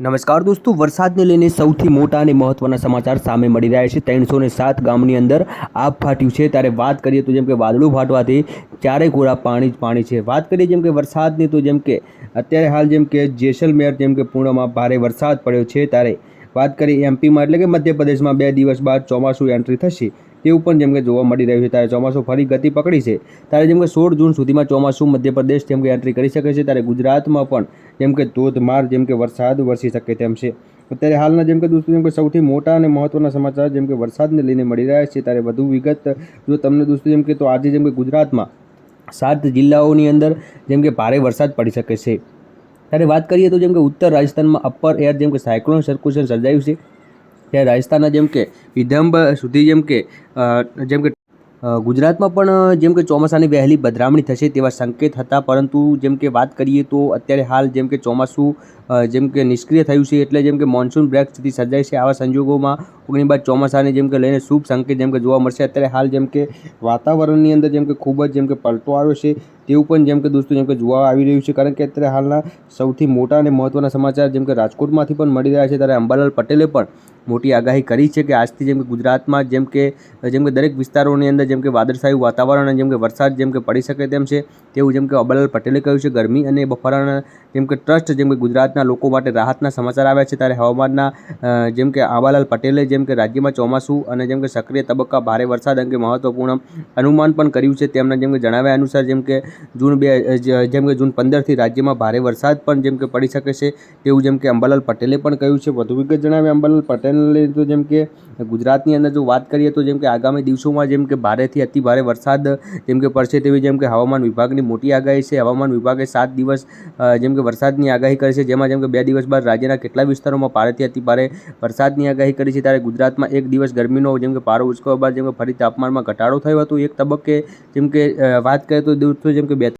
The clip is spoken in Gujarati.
નમસ્કાર દોસ્તો, વરસાદને લઈને સૌથી મોટા અને મહત્ત્વના સમાચાર સામે મળી રહ્યા છે. ત્રણસો ને સાત ગામની અંદર આગ ફાટ્યું છે. ત્યારે વાત કરીએ તો જેમ કે વાદળું ફાટવાથી ચારે કોરા પાણી જ પાણી છે. વાત કરીએ જેમ કે વરસાદની તો જેમ કે અત્યારે હાલ જેમ કે જેસલમેર જેમ કે પૂર્ણમાં ભારે વરસાદ પડ્યો છે. ત્યારે વાત કરી એમપીમાં એટલે કે મધ્યપ્રદેશમાં બે દિવસ બાદ ચોમાસું એન્ટ્રી થશે તેવું પણ જેમ કે જોવા મળી રહ્યું છે ત્યારે ચોમાસું ફરી ગતિ પકડી છે ત્યારે જેમ કે સોળ જૂન સુધીમાં ચોમાસું મધ્યપ્રદેશ જેમ કે એન્ટ્રી કરી શકે છે ત્યારે ગુજરાતમાં પણ જેમ કે ધોધમાર જેમ કે વરસાદ વરસી શકે તેમ છે અત્યારે હાલના જેમ કે દોસ્તો જેમ કે સૌથી મોટા અને મહત્ત્વના સમાચાર જેમ કે વરસાદને લઈને મળી રહ્યા છે ત્યારે વધુ વિગત જો તમને દોસ્તો જેમ કે તો આજે જેમ કે ગુજરાતમાં સાત જિલ્લાઓની અંદર જેમ કે ભારે વરસાદ પડી શકે છે ત્યારે વાત કરીએ તો જેમ કે ઉત્તર રાજસ્થાનમાં અપર એર જેમ કે સાયક્લોન સર્કુલેશન સર્જાયું છે ત્યારે રાજસ્થાનના જેમ કે વિદર્ભ સુધી જેમ કે જેમ કે ગુજરાતમાં પણ જેમ કે ચોમાસાની વહેલી બદરામણી થશે તેવા સંકેત હતા પરંતુ જેમ કે વાત કરીએ તો અત્યારે હાલ જેમ કે ચોમાસું જેમ કે નિષ્ક્રિય થયું છે એટલે જેમ કે મોન્સૂન બ્રેક સ્થિતિ સર્જાય છે આવા સંજોગોમાં ઓગણી બાદ ચોમાસાને જેમ કે લઈને શુભ સંકેત જેમ કે જોવા મળશે અત્યારે હાલ જેમ કે વાતાવરણની અંદર જેમ કે ખૂબ જ જેમ કે પલટો આવ્યો છે તેવું પણ જેમ કે દોસ્તો જેમ કે જોવા આવી રહ્યું છે કારણ કે અત્યારે હાલના સૌથી મોટા અને મહત્ત્વના સમાચાર જેમ કે રાજકોટમાંથી પણ મળી રહ્યા છે ત્યારે અંબાલાલ પટેલે પણ મોટી આગાહી કરી છે કે આજથી જેમ કે ગુજરાતમાં જેમ કે જેમ કે દરેક વિસ્તારોની અંદર જેમ કે વાદળછાયું વાતાવરણ અને જેમ કે વરસાદ જેમ કે પડી શકે તેમ છે તેવું જેમ કે અબલાલ પટેલે કહ્યું છે ગરમી અને બફારાના જેમ કે ટ્રસ્ટ જેમ કે ગુજરાતના લોકો માટે રાહતના સમાચાર આવ્યા છે ત્યારે હવામાનના જેમ કે આંબાલાલ પટેલે જેમ કે રાજ્યમાં ચોમાસું અને જેમ કે સક્રિય તબક્કા ભારે વરસાદ અંગે મહત્વપૂર્ણ અનુમાન પણ કર્યું છે તેમના જેમ કે જણાવ્યા અનુસાર જેમ કે જૂન બે જેમ કે જૂન પંદરથી રાજ્યમાં ભારે વરસાદ પણ જેમ કે પડી શકે છે તેવું જેમ કે અંબાલાલ પટેલે પણ કહ્યું છે વધુ વિગત જણાવે અંબાલાલ પટેલે તો જેમ કે ગુજરાતની અંદર જો વાત કરીએ તો જેમ કે આગામી દિવસોમાં જેમ કે ભારેથી અતિ ભારે વરસાદ જેમ કે પડશે તેવી જેમ કે હવામાન વિભાગની મોટી આગાહી છે હવામાન વિભાગે સાત દિવસ જેમ કે વરસાદની આગાહી કરી છે જેમાં જેમ કે બે દિવસ બાદ રાજ્યના કેટલા વિસ્તારોમાં ભારેથી અતિ ભારે વરસાદની આગાહી કરી છે ત્યારે ગુજરાતમાં એક દિવસ ગરમીનો જેમ કે પારો ઉચકવા બાદ જેમ કે ફરી તાપમાનમાં ઘટાડો થયો હતો એક તબક્કે જેમ કે વાત કરીએ તો દિવસો જેમ કે બે